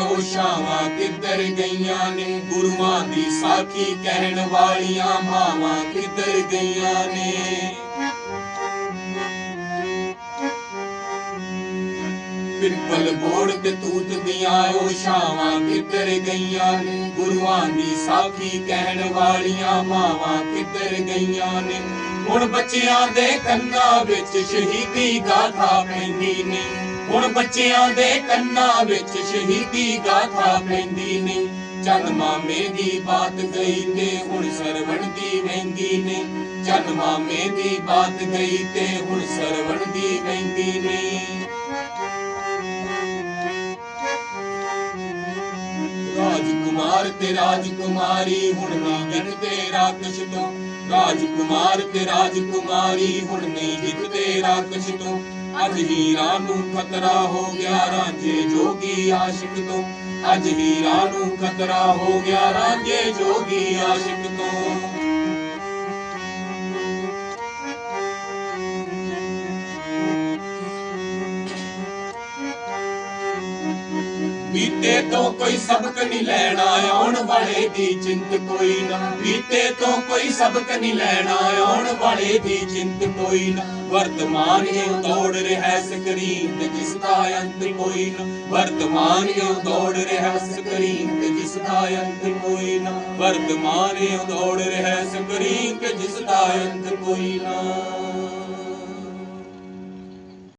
ਉਹ ਸ਼ਾਵਾਂ ਕਿੱਧਰ ਗਈਆਂ ਨੇ। ਗੁਰੂਆਂ ਦੀ ਸਾਖੀ ਕਹਿਣ ਵਾਲੀਆਂ ਮਾਵਾਂ ਕਿੱਧਰ ਗਈਆਂ ਨੇ। ਪਿੱਪਲ ਬੋੜ ਤੇ ਤੂਤ ਦੀਆਂ ਉਹ ਸ਼ਾਵਾਂ ਕਿੱਧਰ ਗਈਆਂ ਨੇ? ਗੁਰੂਆਂ ਦੀ ਸਾਖੀ ਕਹਿਣ ਵਾਲੀਆਂ ਮਾਵਾਂ ਕਿੱਧਰ ਗਈਆਂ ਨੇ? ਹੁਣ ਬੱਚਿਆਂ ਦੇ ਕੰਨਾਂ ਵਿੱਚ ਸ਼ਹੀਦੀ ਗਾਥਾ ਪੈਂਦੀ ਨੇ। ਹੁਣ ਬੱਚਿਆਂ ਦੇ ਕੰਨਾਂ ਵਿੱਚ ਸ਼ਹੀਦੀ ਗਾਥਾ ਪੈਂਦੀ ਨੇ। ਚੰਨ ਮਾਮੇ ਦੀ ਬਾਤ ਗਈ ਤੇ ਹੁਣ ਸਰਵਣ ਦੀ ਵਹਿੰਦੀ ਨੇ। ਚੰਦ ਮਾਮੇ ਦੀ ਬਾਤ ਗਈ ਤੇ ਹੁਣ ਸਰਵਣ ਰਾਜਕੁਮਾਰ ਤੇ ਰਾਜਕੁਮਾਰੀ, ਹੁਣ ਨਹੀਂ ਜਿੱਤਦੇ ਰਾਕਸ਼ ਤੋਂ। ਰਾਜਕੁਮਾਰ ਤੇ ਰਾਜਕੁਮਾਰੀ, ਹੁਣ ਨਹੀਂ ਜਿੱਤਦੇ ਰਾਕਸ਼ ਤੋਂ। ਅੱਜ ਹੀਰਾ ਨੂੰ ਖਤਰਾ ਹੋ ਗਿਆ ਰਾਂਝੇ ਜੋਗੀ ਆਸ਼ਿਕ ਤੋਂ। ਅੱਜ ਹੀਰਾ ਨੂੰ ਖਤਰਾ ਹੋ ਗਿਆ ਰਾਂਝੇ ਜੋਗੀ ਆਸ਼ਿਕ ਤੋਂ। ਬੀਤੇ ਤੋਂ ਕੋਈ ਸਬਕ ਨਹੀਂ ਲੈਣਾ ਆਉਣ ਵਾਲੇ ਦੀ ਚਿੰਤ ਕੋਈ ਨਾ। ਬੀਤੇ ਤੋਂ ਕੋਈ ਸਬਕ ਨਹੀਂ ਲੈਣਾ ਆਉਣ ਵਾਲੇ ਦੀ ਚਿੰਤ ਕੋਈ ਨਾ। ਵਰਤਮਾਨ ਇਹ ਦੌੜ ਰਿਹਾ ਸਕਰੀਨ ਤੇ, ਜਿਸ ਦਾ ਅੰਤ ਕੋਈ ਨਾ। ਵਰਤਮਾਨ ਇਹ ਦੌੜ ਰਿਹਾ ਸਕਰੀਨ ਤੇ, ਜਿਸ ਦਾ ਅੰਤ ਕੋਈ ਨਾ। ਵਰਤਮਾਨ ਇਹ ਦੌੜ ਰਿਹਾ ਸਕਰੀਨ ਤੇ, ਜਿਸ ਦਾ ਅੰਤ ਕੋਈ ਨਾ।